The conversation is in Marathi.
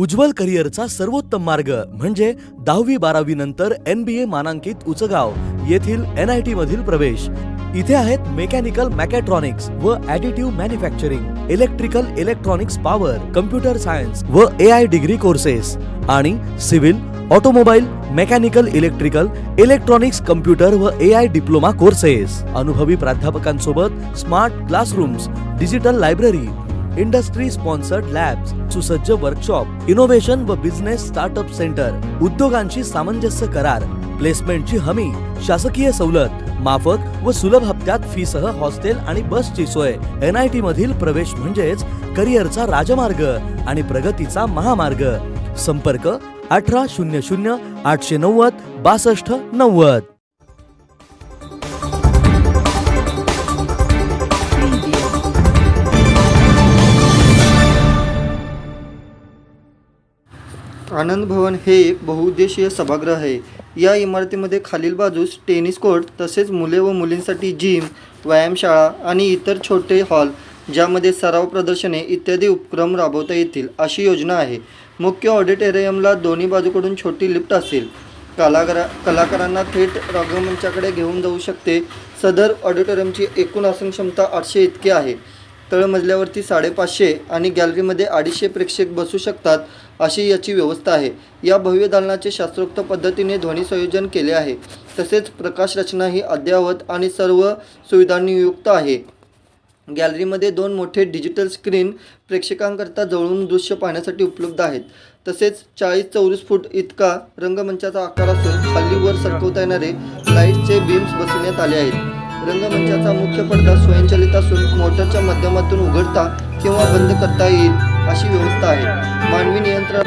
उज्ज्वल करिअरचा सर्वोत्तम मार्ग म्हणजे दहावी बारावी नंतर एन बी ए मानांकित उचगाव येथील एन आय टी मधील प्रवेश. इथे आहेत मेकॅनिकल मॅकॅट्रॉनिक्स व additive manufacturing electrical electronics power computer science व ए आय डिग्री कोर्सेस आणि civil automobile mechanical electrical electronics computer व ए आय डिप्लोमा कोर्सेस. अनुभवी प्राध्यापकांसोबत smart classrooms digital library industry sponsored labs सुसज्ज वर्कशॉप इनोव्हेशन व बिझनेस स्टार्टअप सेंटर उद्योगांची सामंजस्य करार प्लेसमेंटची हमी शासकीय सवलत माफक व सुलभ हप्त्यात फीसह हॉस्टेल आणि बसची सोय एन आय टी मधील प्रवेश म्हणजेच करिअरचा राजमार्ग आणि प्रगतीचा महामार्ग. संपर्क अठरा शून्य शून्य आठशे नव्वद बासष्ट नव्वद. आनंद भवन हे एक बहुउद्देशीय सभागृह आहे. या इमारतीमध्ये खालील बाजूस टेनिस कोर्ट तसेच मुले व मुलींसाठी जिम व्यायामशाळा आणि इतर छोटे हॉल ज्यामध्ये सराव प्रदर्शने इत्यादी उपक्रम राबवता येतील अशी योजना आहे. मुख्य ऑडिटोरियमला दोन्ही बाजूकडून छोटी लिफ्ट असेल. कलाकारा कलाकारांना थेट रंगमंचाकडे घेऊन जाऊ शकते. सदर ऑडिटोरियमची एकूण आसन क्षमता आठशे इतकी आहे. तळमजल्यावरती साडेपाचशे आणि गॅलरीमध्ये अडीचशे प्रेक्षक बसू शकतात. अशी याची व्यवस्था आहे. या भव्य दालनाचे शास्त्रोक्त पद्धतीने ध्वनी संयोजन केले आहे. तसेच प्रकाश रचना ही अद्ययावत आणि सर्व सुविधांनी युक्त आहे. गॅलरीमध्ये दोन मोठे डिजिटल स्क्रीन प्रेक्षकांकरता जवळून दृश्य पाहण्यासाठी उपलब्ध आहेत. तसेच चाळीस चौरस फूट इतका रंगमंचाचा आकार असून खालीवर सरकवता येणारे लाईटचे बीम्स बसवण्यात आले आहेत. रंगमंचाचा मुख्य पडदा स्वयंचलित असून मोटरच्या माध्यमातून उघडता किंवा बंद करता येईल. अशी व्यवस्था आहे. मानवी नियंत्रण